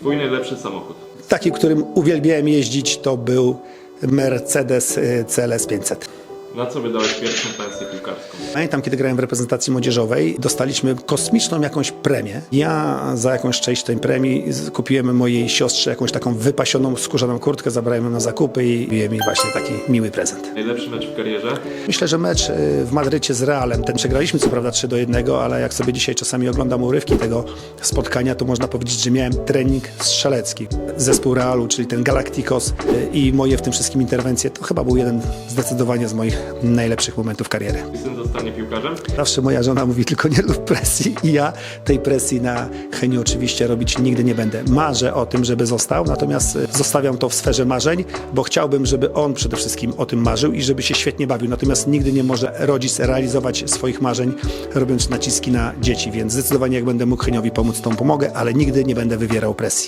Twój najlepszy samochód. Taki, którym uwielbiałem jeździć, to był Mercedes y, CLS 500. Na co wydałeś pierwszą pensję piłkarską? Pamiętam, kiedy grałem w reprezentacji młodzieżowej, dostaliśmy kosmiczną jakąś premię. Ja za jakąś część tej premii kupiłem mojej siostrze jakąś taką wypasioną, skórzaną kurtkę, zabrałem ją na zakupy i kupiłem jej właśnie taki miły prezent. Najlepszy mecz w karierze? Myślę, że mecz y, w Madrycie z Realem, ten przegraliśmy co prawda 3 do 1, ale jak sobie dzisiaj czasami oglądam urywki tego spotkania, to można powiedzieć, że miałem trening strzelecki. Zespół Realu, czyli ten Galacticos y, i moje w tym wszystkim interwencje, to chyba był jeden zdecydowanie z moich najlepszych momentów kariery. Syn zostanie piłkarzem? Zawsze moja żona mówi tylko nie rób presji i ja tej presji na Heniu oczywiście robić nigdy nie będę. Marzę o tym, żeby został, natomiast y, zostawiam to w sferze marzeń, bo chciałbym, żeby on przede wszystkim o tym marzył i żeby się świetnie bawił. Natomiast nigdy nie może rodzic realizować swoich marzeń, robiąc naciski na dzieci, więc zdecydowanie jak będę mógł Heniowi pomóc, to pomogę, ale nigdy nie będę wywierał presji.